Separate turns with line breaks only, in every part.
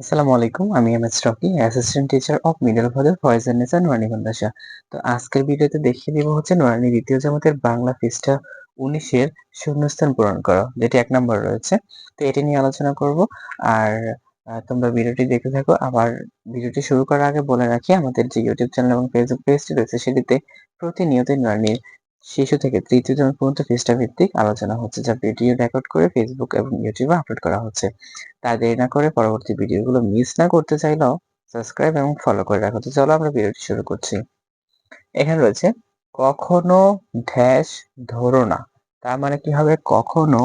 আসসালামু আলাইকুম, আমি M S Rocky assistant teacher of middle ভদের Faizan Nisa নোয়ানি মাদ্রাসা তো আজকের ভিডিওতে দেখিয়ে দিব হচ্ছে নোয়ানি দ্বিতীয় জামাতের বাংলা পৃষ্ঠা উনিশের শূন্যস্থান পূরণ করো, যেটি এক নম্বর রয়েছে। তো এটি নিয়ে আলোচনা করব, আর তোমরা ভিডিওটি দেখতে থাকো। আবার ভিডিওটি শুরু করার আগে বলে রাখি, আমাদের যে ইউটিউব চ্যানেল এবং ফেসবুক পেজটি রয়েছে, সেটিতে প্রতিনিয়ত নোয়ানির শিশু থেকে তৃতীয় জন পর্যন্ত পৃষ্ঠা ভিত্তিক আলোচনা হচ্ছে, যা ভিডিও রেকর্ড করে ফেসবুক এবং ইউটিউবে আপলোড করা হচ্ছে। তাই দেরি না করে পরবর্তী ভিডিওগুলো মিস না করতে চাইলেও সাবস্ক্রাইব এবং ফলো করে রাখো। তো চলো আমরা ভিডিওটি শুরু করছি। এখানে রয়েছে, কখনো ড্যাশ ধরো না। তার মানে কি হবে? কখনো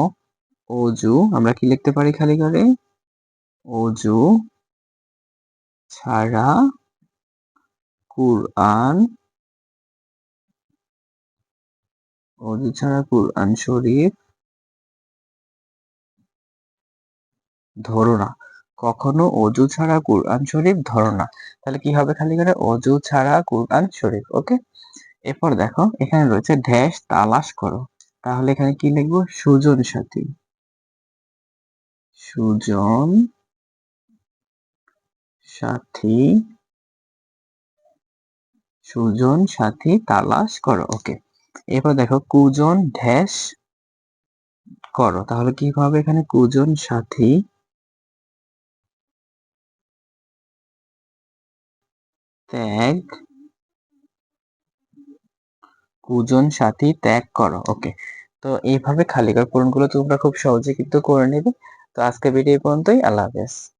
অজু, আমরা কি লিখতে পারি খালি করে? অজু ছাড়া কুরআন অজু ছাড়া কুরআন শরীফ ধরো না কখনো অজু ছাড়া কুরআন শরীফ ধরো না তাহলে কি হবে খালি করে অজু ছাড়া কুরআন শরীফ ওকে? এরপর দেখো, এখানে রয়েছে ড্যাশ, তালাশ করো। তাহলে এখানে কি লিখব? সুজন সাথী। সুজন সাথী সুজন সাথী তালাশ করো, ওকে? এরপর দেখো কুজন ড্যাশ করো। তাহলে কি হবে এখানে? কুজন সাথী ত্যাগ কুজন সাথী ত্যাগ করো। ওকে, তো এইভাবে খালি ঘর পূরণগুলো তোমরা খুব সহজে কিন্তু করে নেবে। তো আজকে ভিডিও পর্যন্তই। আল্লাহ হাফেজ।